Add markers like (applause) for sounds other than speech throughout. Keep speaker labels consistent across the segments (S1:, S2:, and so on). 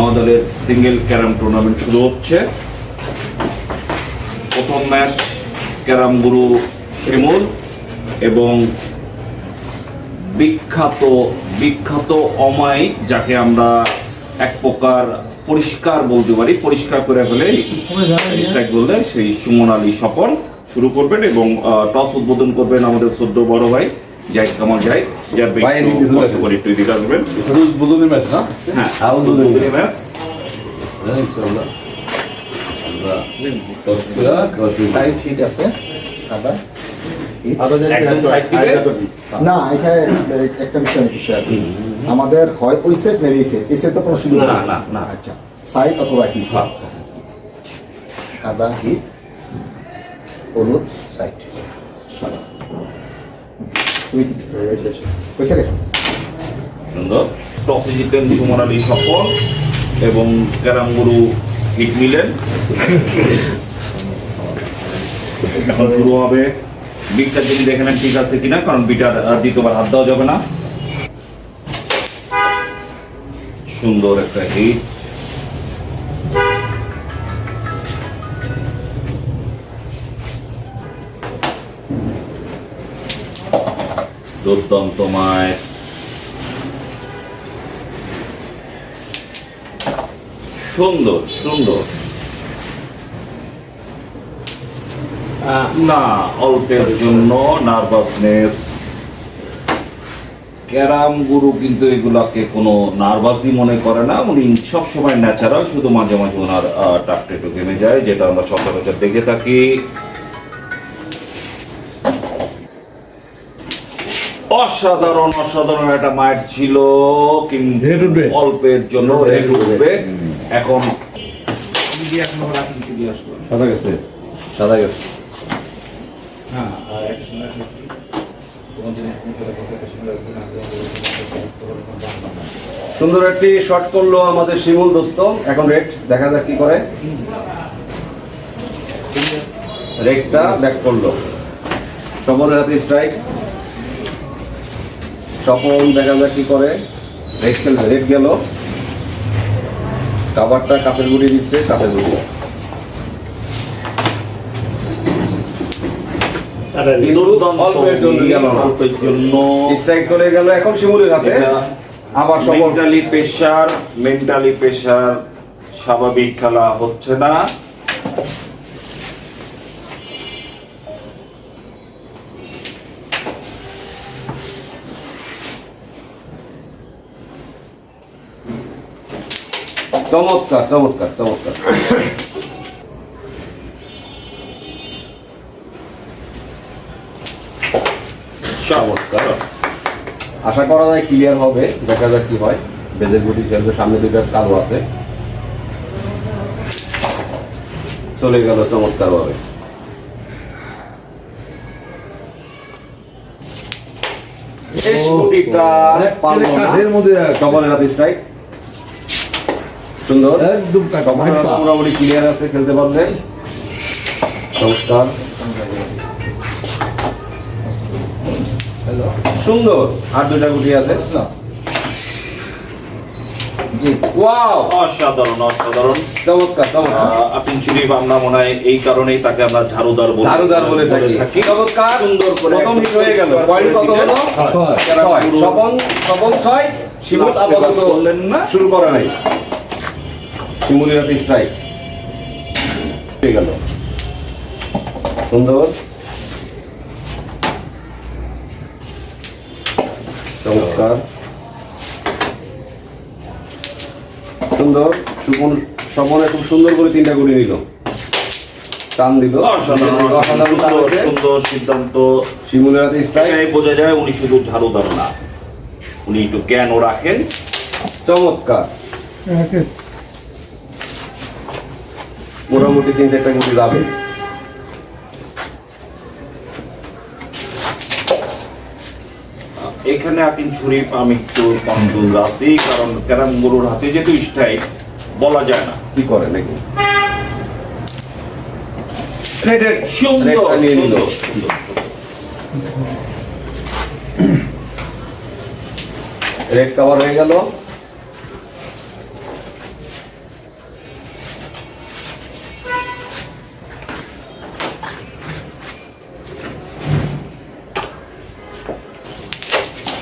S1: নদলের single carrom tournament শুরু হচ্ছে। প্রথম ম্যাচ ক্যারাম গুরু শিমুল এবং বিখ্যাত বিখ্যাত অমায়িক যাকে আমরা এক প্রকার পরিষ্কার বলতে পারি। পরিষ্কার করে ফেলে বললে সেই সুমন আলী স্বপন শুরু করবেন এবং টস উদ্বোধন করবেন আমাদের সদ্য বড় ভাই। জাহিদ কামাল জাহিদ যার কষ্ট করে একটু এদিকে আসবেন।
S2: ম্যাচ না?
S1: হ্যাঁ
S2: উদ্বোধনী
S1: উদ্বোধনী ম্যাচ।
S2: হ্যাঁ, ইনশাআল্লাহ।
S3: না এখানে একটা বিষয় আমাদের হয় ওই সেট মেরে এই সেট এই সেট তো কোনো সুযোগ
S1: না, না, না।
S3: আচ্ছা সাইড অথবা হিট
S1: হ্যাঁ।
S3: সাদা হিট হলুদ সাইড সাদা।
S1: সুন্দর। টসে জিতেন সুমন আলী স্বপন এবং ক্যারাম গুরু হিট মিলেন এখন শুরু হবে। বিটটা যদি দেখে নেন ঠিক আছে কিনা, কারণ বিটার দ্বিতীয়বার হাত দেওয়া যাবে না। সুন্দর একটা হিট। দুর্দান্ত মায়ের সুন্দর সুন্দর। না অল্পের জন্য নার্ভাসনেস। ক্যারাম গুরু কিন্তু এগুলাকে কোনো নার্ভাসই মনে করে না। উনি সবসময় ন্যাচারাল শুধু মাঝে মাঝে ওনার টাকটা একটু কেমে যায় যেটা আমরা সচরাচর দেখে থাকি। অসাধারণ অসাধারণ একটা মায়ের ছিল কিন্তু। অল্পের জন্য রেড উঠবে। এখন
S2: সাদা গেছে সাদা গেছে। সুন্দর একটি শট করল আমাদের শিমুল দোস্ত এখন রেড দেখা যাক কি করে। রেডটা ব্যাক করল। স্বপনের হাতে স্ট্রাইক স্বপন দেখা যাক কি করে রেড রেড গেল। কাবারটা কাছের গুড়ি দিচ্ছে কাছের স্ট্রাইক চলে গেল এখন শিমুলের হাতে। আবার
S1: মেন্টালি প্রেশার মেন্টালি প্রেশার স্বাভাবিক খেলা হচ্ছে না।
S2: চমৎকার চমৎকার চমৎকার। চমৎকার। আশা করা যায় ক্লিয়ার হবে দেখা যাক কি হয়। বেজের গুটি খেলবে সামনে দুইটা কালো আছে। চলে গেল চমৎকার ভাবে শেষ গুটিটা পারল না।
S4: কাঠের মধ্যে আছে।
S2: ডবলের হাতে স্ট্রাইক সুন্দর।
S4: একদম
S2: মোটামুটি ক্লিয়ার আছে খেলতে পারবে। চমৎকার সুন্দর। আর দুইটা গুটি আছে। ওয়াও।
S1: অসাধারণ অসাধারণ।
S2: চমৎকার চমৎকার।
S1: আহ, আপিন শরীফ আমরা মনে হয় এই কারণেই তাকে আমরা ঝাড়ুদার বলি
S2: ঝাড়ুদার বলে থাকি। চমৎকার।
S1: সুন্দর করে
S2: প্রথম হিট হয়ে গেল। পয়েন্ট কত হলো?
S4: ছয়।
S2: ছয়। স্বপন স্বপন ছয়। শিমুল আপাতত
S1: না।
S2: শুরু করা নাই। শিমুলের হাতে স্ট্রাইক হয়ে গেল। সুন্দর। চমৎকার। সুন্দর। সুপন স্বপনে খুব সুন্দর করে তিনটা গুলি নিল। টান দিল।
S1: সুন্দর সিদ্ধান্ত।
S2: শিমুলের হাতে স্ট্রাইক
S1: বোঝা যায় উনি শুধু ঝাড়ুদার না। উনি একটু জ্ঞানও রাখেন।
S2: চমৎকার। মোটামুটি তিন চারটা গুটি যাবে।
S1: এখানে আকিম শরীফ আমি একটু কনফিউজ আছি কারণ ক্যারাম গরুর হাতে যেহেতু স্ট্রাইক বলা যায় না।
S2: কি করে নাকি। রেড কভার হয়ে গেল।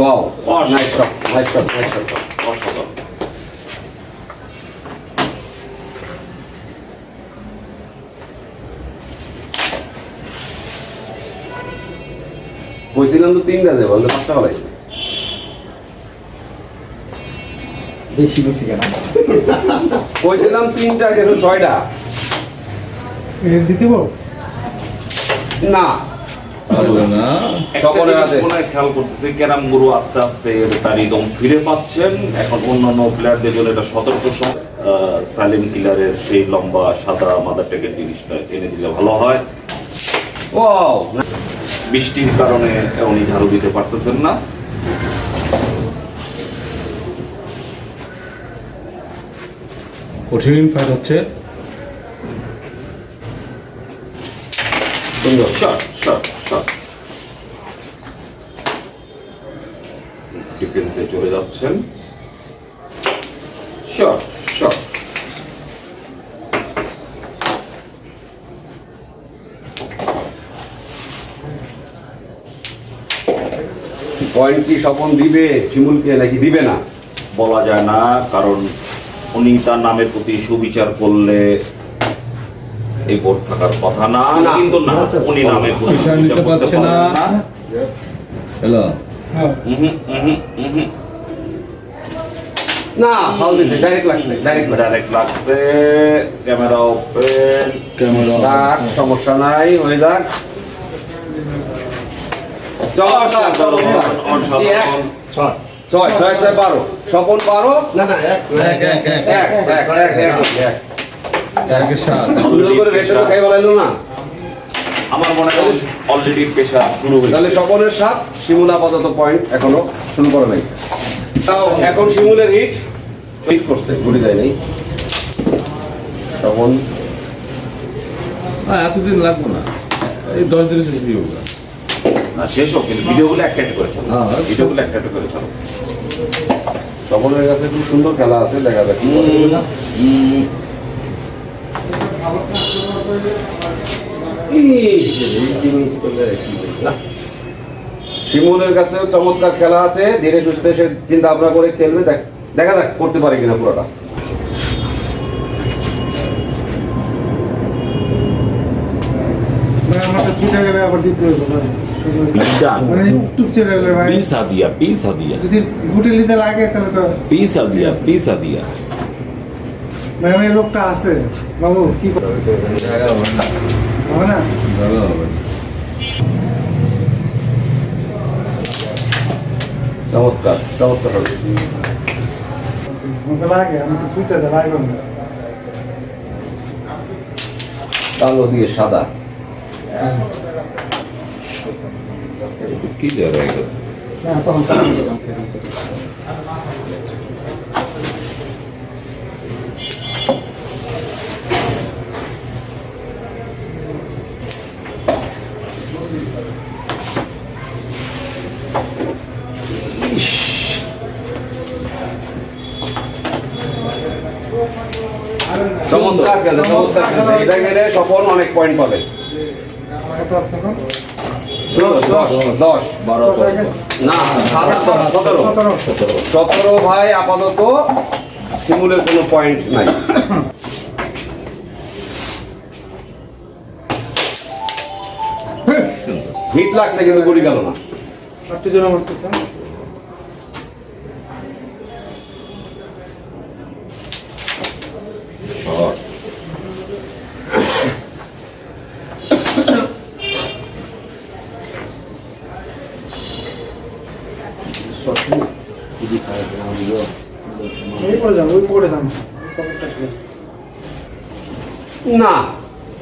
S2: Wow.
S1: Awesome.
S2: Nice job. Nice job. Nice job.
S1: Awesome.
S2: বলছিলাম তো তিনটা যাবে বললে পাঁচটা হবে
S3: বেশি বেশি কেন
S2: বলছিলাম তিনটা গেছে ছয়টা
S4: দিতে
S2: না সকলের
S1: জিনিস
S2: হাতে।
S1: খেয়াল করতেছি ক্যারাম গুরু আস্তে আস্তে তার একদম ফিরে পাচ্ছেন। এখন অন্যান্য প্লেয়ারদের জন্য এটা সতর্ক সালিম কিলারের সেই লম্বা সাদা মাদার টেকের জিনিসটা এনে দিলে ভালো হয়।
S2: ওয়াও
S1: বৃষ্টির কারণে উনি ঝাড়ু দিতে পারতেছেন না।
S4: কঠিন ফাইট হচ্ছে।
S2: সুন্দর
S1: শট শট শট ডিফেন্সে চলে যাচ্ছেন। শট শট
S2: পয়েন্ট কি স্বপন দিবে, শিমুলকে নাকি দিবে না?
S1: বলা যায় না, কারণ উনি তার নামের প্রতি সুবিচার করলে এই বোর্ড থাকার কথা না কিন্তু না
S3: আচ্ছা,
S1: উনি নামের প্রতি
S4: বিচার
S1: সুবিচার
S4: নিতে পারছে না। হ্যালো
S1: উহুম, উহুম, উহুম।
S2: না ফাউল দিছে ডাইরেক্ট লাগছে ডাইরেক্ট
S1: ডাইরেক্ট লাগছে ক্যামেরা ওপেন
S4: ক্যামেরা
S2: যাক সমস্যা নাই হয়ে যাক
S3: ছয়
S2: ছয় ছয় বারো স্বপন বারো
S3: না না এক
S4: এক এক এক
S2: এক এক
S1: আমার মনে হয় অলরেডি পেশা শুরু
S2: তাহলে
S1: হয়েছে
S2: সাত শিমুল আপাতত পয়েন্ট এখনও শুরু করে নাই। তাও এখন শিমুলের হিট হিট করছে ঘুরে যায় নাই স্বপন।
S4: হ্যাঁ এতদিন লাগবো না। এই দশ দিনের শেষ হোক
S1: না শেষ হোক কিন্তু ভিডিওগুলো একটা একটা করে চলো।
S4: হ্যাঁ।
S1: ভিডিওগুলো একটা করে চলো।
S2: স্বপনের কাছে খুব সুন্দর খেলা আছে দেখা যাক কি করে।
S1: উম,
S2: ইস,
S3: মিস করলে কি বলব? না
S2: শিমুলের কাছে চমৎকার খেলা আছে ধীরে সুস্থে সে চিন্তা ভাবনা করে খেলবে। দেখা যাক করতে পারে কিনা পুরোটা।
S4: আমারটা ছুটে গেলে আবার দিতে হবে ভাই।
S1: Done.
S4: মানে
S1: পিসা দিয়া পিসা দিয়া।
S4: যদি গুটে নিতে লাগে তাহলে তো
S1: পিসা দিয়া পিসা দিয়া।
S4: এই লোকটা আছে। বাবু কি হবে না?
S2: চমৎকার চমৎকার হবে।
S4: লাগে লাগবে না
S2: কালো দিয়ে সাদা।
S1: কি দেওয়া হয়ে গেছে?
S2: এটা গেলে স্বপন অনেক পয়েন্ট পাবে। সতেরো। ভাই আপাতত শিমুলের কোনো পয়েন্ট নাই। (coughs) হিট লাগছে কিন্তু গুলি গেল না।
S4: এই পড়ে যান ওই পড়ে যান পকেটটা ঠিক আছে
S2: না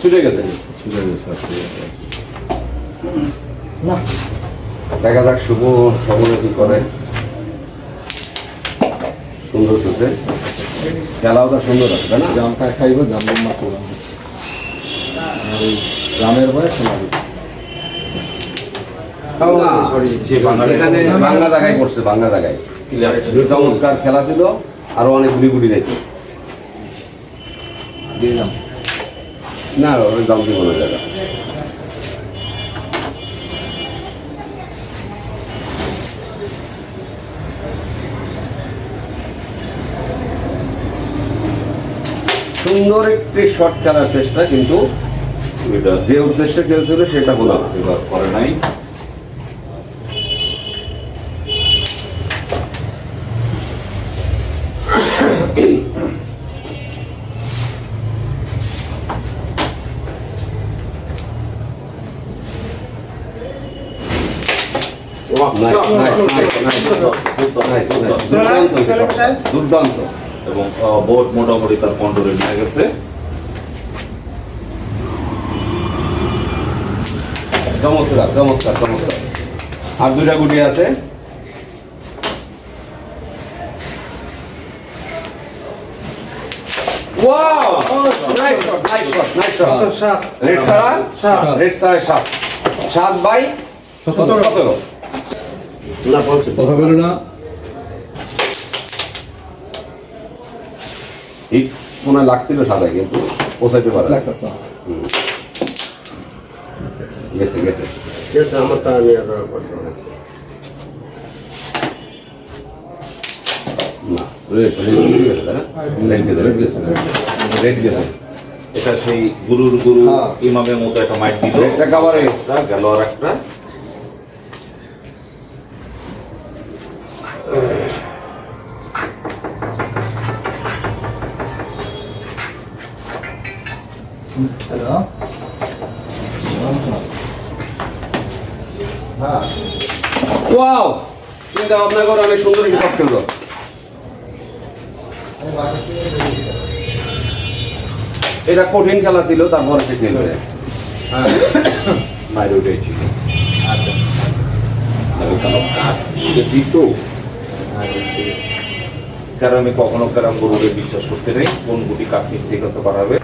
S2: ছুটে গেছে
S4: না।
S2: দেখা যাক শুভ সকলে কি করে। সুন্দর আছে তাই না?
S3: জামটা খাইব জাম মা করলাম আর এই জামের ভয়ে খেলা দিচ্ছে
S2: না,
S3: সরি
S1: যে
S2: বাংলা জায়গায় পড়ছে বাংলা জায়গায়। চমৎকার খেলা ছিল। আরও অনেক গুলি গুলি যাইতো। না দাম দিব না দাদা সুন্দর একটি শর্ট খেলার চেষ্টা কিন্তু যে উদ্দেশ্যে খেলছিল সেটা হলো
S1: এবার করে নাই।
S2: দুর্দান্ত
S1: এবং বোট মোটামুটি তার কন্ট্রোলে নিয়ে গেছে
S2: চমৎকার চমৎকার চমৎকার আর দুইটা গুটি আছে রেড সারা
S4: সাত
S2: সাত বাই সতেরো সতেরো
S5: কথা বলো না।
S2: হিট মনে লাগছিল সাদায় কিন্তু পোষাইতে পারে
S3: লাগতেছে। না।
S2: গেছে গেছে। না। গেছে না? গেছে রেড গেছে
S1: এটা সেই গুরুর গুরু
S3: হ্যাঁ।
S1: ইমামের মতো একটা মাইক দিল। একটা গেল আর একটা।
S3: হ্যালো হ্যাঁ
S2: ওয়াও চিন্তা ভাবনা করে অনেক সুন্দর খেললো
S3: আমি
S2: এটা কঠিন খেলা ছিল তারপরে
S1: কেন কাজ দিত? কারণ আমি কখনো কারণ গরুকে বিশ্বাস করতে নেই কোন গুটি কাঠ মিস্ত্রি কাছে পাঠাবে